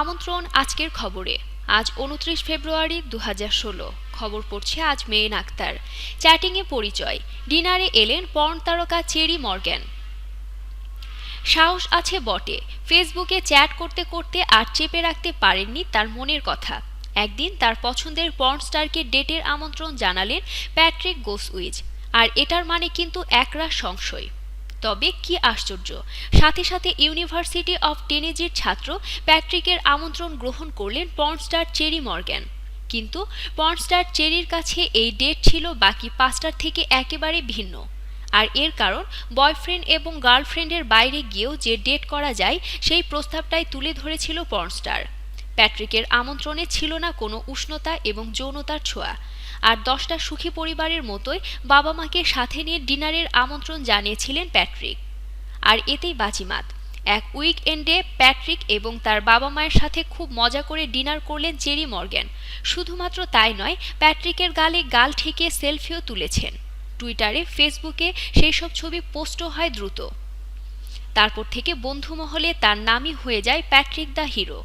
আমন্ত্রণ আজকের খবরে। আজ উনত্রিশ ফেব্রুয়ারি দু হাজার ষোলো। খবর পড়ছে আজ মেইন আক্তার। চ্যাটিংয়ে পরিচয়। ডিনারে এলেন পর্ন তারকা চেরি মর্গ্যান। সাহস আছে বটে। ফেসবুকে চ্যাট করতে করতে আর চেপে রাখতে পারেননি তার মনের কথা। একদিন তার পছন্দের পর্ন স্টারকে ডেটের আমন্ত্রণ জানালেন প্যাট্রিক গোসউইজ। আর এটার মানে কিন্তু একরাশ সংশয়। তবে কি আশ্চর্য। সাথে সাথে ইউনিভার্সিটি অফ টেনেজির ছাত্র প্যাট্রিকের আমন্ত্রণ গ্রহণ করলেন পর্নস্টার চেরি মর্গ্যান। কিন্তু পর্নস্টার চেরির কাছে এই ডেট ছিল বাকি পাঁচটার থেকে একেবারে ভিন্ন। আর এর কারণ, বয়ফ্রেন্ড এবং গার্লফ্রেন্ডের বাইরে গিয়েও যে ডেট করা যায়, সেই প্রস্তাবটাই তুলে ধরেছিল পর্নস্টার প্যাট্রিকের আমন্ত্রণে ছিল না কোনো উষ্ণতা এবং যৌনতার ছোঁয়া। আর দশটা সুখী পরিবারের মতোই বাবা মাকে সাথে নিয়ে ডিনারের আমন্ত্রণ জানিয়েছিলেন প্যাট্রিক। আর এতেই বাজিমাত। এক উইকএন্ডে প্যাট্রিক এবং তার বাবা মায়ের সাথে খুব মজা করে ডিনার করলেন জেরি মর্গ্যান। শুধুমাত্র তাই নয়, প্যাট্রিকের গালে গাল ঠেকে সেলফিও তুলেছেন। টুইটারে, ফেসবুকে সেই সব ছবি পোস্টও হয় দ্রুত। তারপর থেকে বন্ধু মহলে তার নামই হয়ে যায় প্যাট্রিক দ্য হিরো।